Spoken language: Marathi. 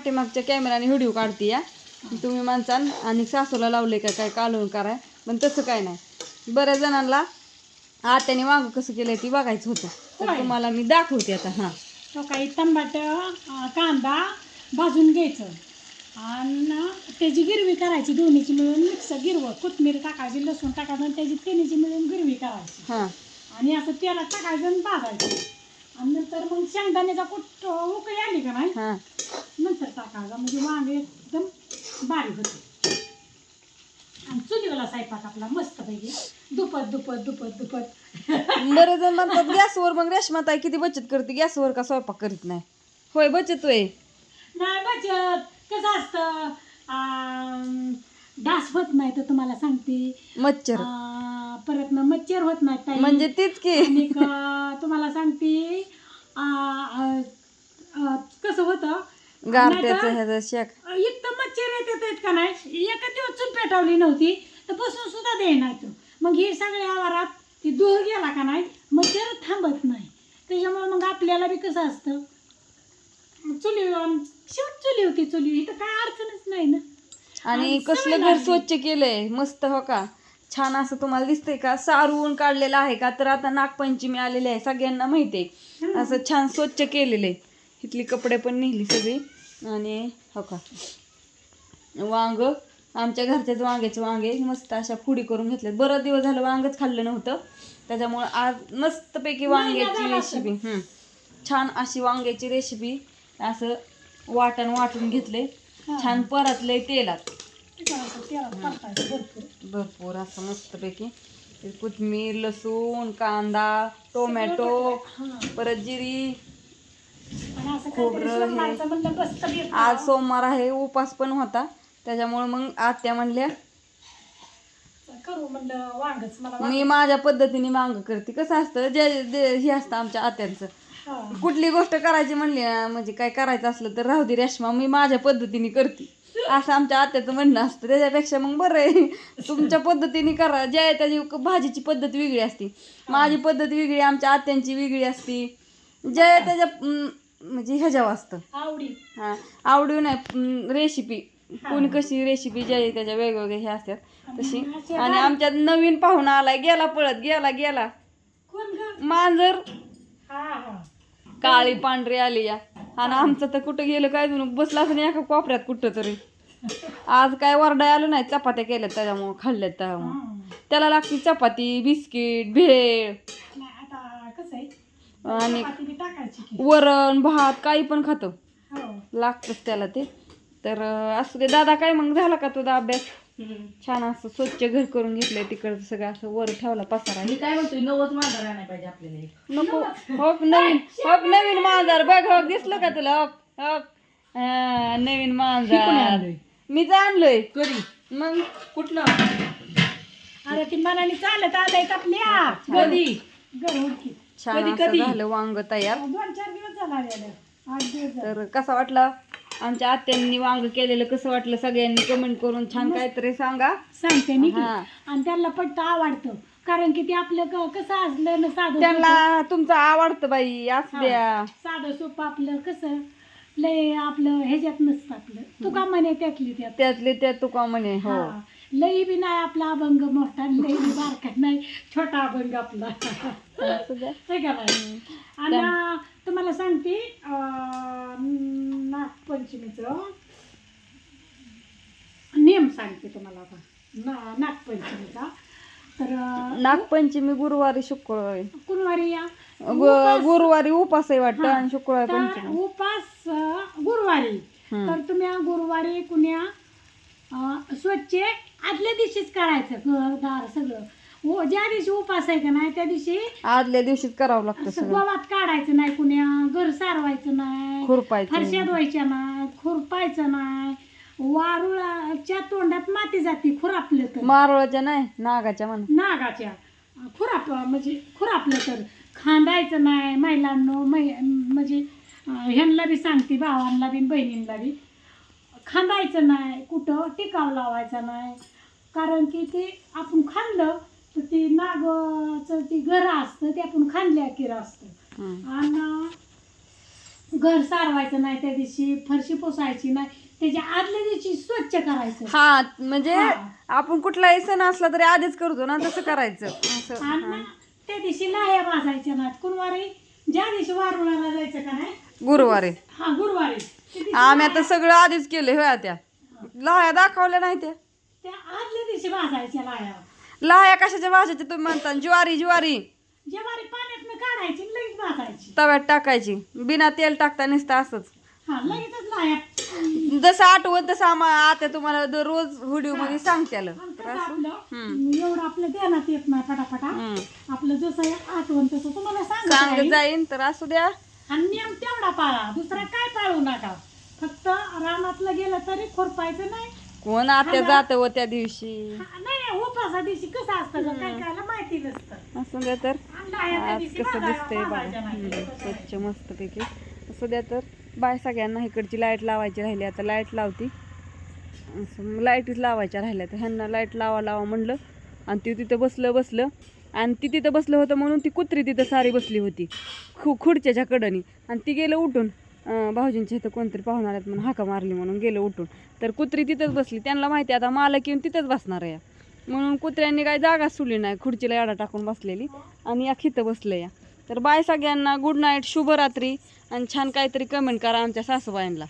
पाठीमागच्या कॅमेराने व्हिडिओ काढते या तुम्ही माणसान आणि सासूला लावले का काय? कालवून कराय पण तसं काय नाही. बऱ्याच जणांना आत्याने वांग कसं केलंय ती बघायचं होतं. तर होय. तुम्हाला मी दाखवते आता हां. तो काही टमाट कांदा भाजून घ्यायचं. आणि त्याची गिरवी करायची दोन्हीची मिळून मिक्स गिरवं. कोथमीर टाकायची लसूण टाकायचं आणि त्याची तिन्हीची मिळून गिरवी करायची. हां. आणि असं तेलात टाकायचं आणि भाजायचं. आणि नंतर मग शेंगदाण्याचा कुट उकळी आली का नाही? हां. नंतर टाकायचा म्हणजे वांगे एकदम बारीक होते. आणि चुलीवाला स्वयंपाक आपला मस्त पैकी. दुपत दुपत दुपत दुपत बरेच जण म्हणतात गॅसवर मग रेशमा ताई किती बचत करते? गॅसवर का स्वयंपाक करीत नाही? होय बचत होय. नाही बचत. कसं असतं डास होत नाही तर तुम्हाला सांगते. मच्छर. आ, परत ना मच्छर होत नाही ताई. म्हणजे तीच की. आणि क- तुम्हाला सांगते आ, आ, आ, कसं होतं? गारट्याचं नाहीतर ह्याचं शेक. इतकं मच्छर येतात आहेत का नाही? एका दिवस चूल पेटवली नव्हती तर बसून सुद्धा दे नाही तो मग हे सगळ्या आवारात ती दूर गेला का नाही? मच्छर थांबत नाही. त्याच्यामुळे मग आपल्याला बी कसं असतं? चुली शेवट चुली होती चुली. इथं काय अडचणच नाही ना. आणि आणि कसलं सवय घर लागली. स्वच्छ केलंय. मस्त हो का? छान असं तुम्हाला दिसतंय का? सारवून काढलेलं आहे का? तर आता नागपंचमी आलेली आहे सगळ्यांना माहिती आहे असं छान स्वच्छ केलेलं आहे. इथली कपडे पण नेली सगळी. आणि हो का? वांग आमच्या घरच्याच वांग्याचे वांगे मस्त अशा फुडी करून घेतल्यात. बरं दिवस झालं वांगच खाल्लं नव्हतं. त्याच्यामुळं आज मस्तपैकी वांग्याची. रेसिपी. छान अशी वांग्याची रेसिपी असं वाटण वाटून घेतले. छान परतले तेलात. भरपूर असं मस्तपैकी. ते कोथिंबीर लसूण कांदा टोमॅटो. परत जिरी खोबरं हे. आज सोमवार आहे उपास पण होता. त्याच्यामुळे मग आत्या म्हणल्या मी माझ्या पद्धतीने वांग करते. कसं असतं जे हे असतं आमच्या आत्यांचं. कुठली गोष्ट करायची म्हणली म्हणजे काय करायचं असलं तर राहू दे रेशमा मी माझ्या पद्धतीने करते. असं आमच्या आत्याचं म्हणणं असतं. त्याच्यापेक्षा मग बरं आहे. तुमच्या पद्धतीने करा. ज्या त्याची भाजीची पद्धत वेगळी असते. माझी पद्धत वेगळी आमच्या आत्यांची वेगळी असते. ज्या त्याच्या म्हणजे ह्याच्यावर असतं. आवडी. हा आवडी नाही रेसिपी कोणी कशी रेसिपी ज्या त्याच्या वेगवेगळ्या हे असतात. तशी. आणि आमच्यात नवीन पाहुणा आलाय. गेला पळत गेला गेला. मांजर. काळी पांढरी आली या. आणि आमचं तर कुठं गेलं काय जणू बसला असं एका कोपऱ्यात कुठं तरी. आज काय वरडाय आलं नाही चपात्या केल्यात त्याच्यामुळं खाल्ल्यात त्याच्यामुळं. हं. त्याला लागती चपाती बिस्किट भेळ. आणि वरण भात काही पण खातो. हो. लागतंच त्याला ते. तर असू दे. दादा काय मग झाला का तुझा अभ्यास? छान असं स्वच्छ घर करून घेतलंय तिकडचं सगळं असं वर ठेवला पसारा. मी काय म्हणतोय नवच मांजर आणायला पाहिजे आपल्याला. नको. हो नवीन हो नवीन मांजर. बघ हो दिसलं का तुला? हो हो हा, नवीन मांजर? मीच आणलंय? कधी? मग? कुठलं अरे ती मनाने चालत आलंय आपल्या? कधी? घर उडकी छान कधी- असं कधी? झालं वांग तयार. दोन चार दिवस झाला आलेलं. आठ दिवस झाले. तर कसं वाटलं? आमच्या आत्यांनी वांग केलेलं कसं वाटलं सगळ्यांनी कमेंट करून छान काहीतरी सांगा. सांगते मी की. हा. आणि त्यांना पट्ट आवडतं. कारण की ते आपलं क- कसं असलं ना साधं त्यांना तुमचं आवडतं बाई असू. द्या. साधं सोपं आपलं कसं? लय आपलं ह्याच्यात नसतं आपलं. तुका म्हणे त्यातली त्यात. त्यातले त्या तुका म्हणे हो. हा. लई बी नाही आपला अभंग मोठा लई बी बारका नाही छोटा अभंग आपला. असू द्या. हे का नाही? आणि तुम्हाला सांगते नागपंचमीचं. नियम सांगते तुम्हाला आता. ना नागपंचमीचा. तर नागपंचमी गुरुवारी शुक्रवारी. गुरुवारी या. गु- गुरुवारी उपास आहे वाटतं. आणि शुक्रवारी तर पंचमी. उपास अं, गुरुवारी. हम्म. तर तुम्ही गुरुवारी कुण्या अं, स्वच्छ आदल्या दिवशीच करायचं घर दार सगळं. हो ज्या दिवशी उपास आहे का नाही त्या दिवशी आदल्या दिवशीच करावं लागतं असं सगळं. गोवात काढायचं नाही कुण्या घर सारवायचं नाही खुरपायचं फरशा धुवायच्या नाही खुरपायचं नाही. वारुळाच्या तोंडात माती जाते खुरापलं तर. मारोळच्या नाही नागाच्या म्हण. नागाच्या. खुराप म्हणजे खुरापलं तर. खांदायचं नाही महिलांनो मै म्हणजे अं, ह्यांना बी सांगते भावांना बी बहिणींना बी. खांदायचं नाही कुठं टिकाव लावायचा नाही. कारण की ते आपण खाल्लं तर ते नागाचं ते घर असतं ते आपण खाल्ल्या किर असतं. आणि घर सारवायचं नाही त्या दिवशी फरशी पुसायची नाही त्याच्या आदल्या दिवशी स्वच्छ करायचं. हा म्हणजे. आपण कुठलाही सण असला तरी आधीच करतो ना तसं करायचं. आणि. ना त्या दिवशी लाह्या भाजायच्या नाहीत. कुणवारी? ज्या दिवशी वारुळाला जायचं का नाही? गुरुवारी. हा गुरुवारी. आम्ही आता सगळं आधीच केलं होया त्या लाह्या दाखवल्या नाही त्या. त्या आदल्या दिवशी भाजायच्या लाह्या लाह्या कशाच्या भाषेच्या तुम्ही म्हणता? ज्वारी ज्वारी. ज्वारी पाण्यात काढायची आणि लगेच भाजायची तव्यात टाकायची. बिना तेल टाकता नुसतं असंच. हा लगेचच लाह्या जसं आठवत तसं आम्हाला आता तुम्हाला दर रोज व्हिडिओमध्ये हम्म. एवढं आपलं ध्यानात येत नाही फटाफटा हम्म. आपलं जसं आठवण तसं तुम्हाला सांगत सांगत राहील. जाईन तर असू द्या. आणि नियम तेवढा पाळा. दुसरा काय पाळू नका. फक्त रानातलं गेलं तरी खुरपायचं नाही. कोण आत्या जात व त्या दिवशी? हा, नाही नाही उपासा दिवशी कसं असतं गं, काय कायला माहिती नसतं. असू द्या तर. आज कसं दिसतंय बघा. हम्म. स्वच्छ मस्तपैकी. असू द्या तर. बाय सगळ्यांना इकडची लाइट लावायची राहिली. आता लाइट लावती. असं लाईटच लावायच्या राहिल्या. तर ह्यांना लाइट लावा लावा म्हणलं. आणि ती तिथं बसलं बसलं. आणि ती तिथं बसलं होतं म्हणून ती कुत्री तिथं सारी बसली होती. खु खुर्च्याच्या कडनी. आणि ती गेलं उठून. अं, भाऊजींच्या इथं कोणतरी पाहुणार आहेत म्हणून हाका मारली म्हणून गेलं उठून. तर कुत्री तिथंच बसली. त्यांना माहिती आहे आता मालक येऊन तिथंच बसणार आहे. म्हणून कुत्र्यांनी काय जागा सुटली नाही खुर्चीला याडा टाकून बसलेली आणि या खितं बसलं या. तर बाय सगळ्यांना गुड नाईट शुभरात्री आणि छान काहीतरी कमेंट करा आमच्या सासूबाईंना.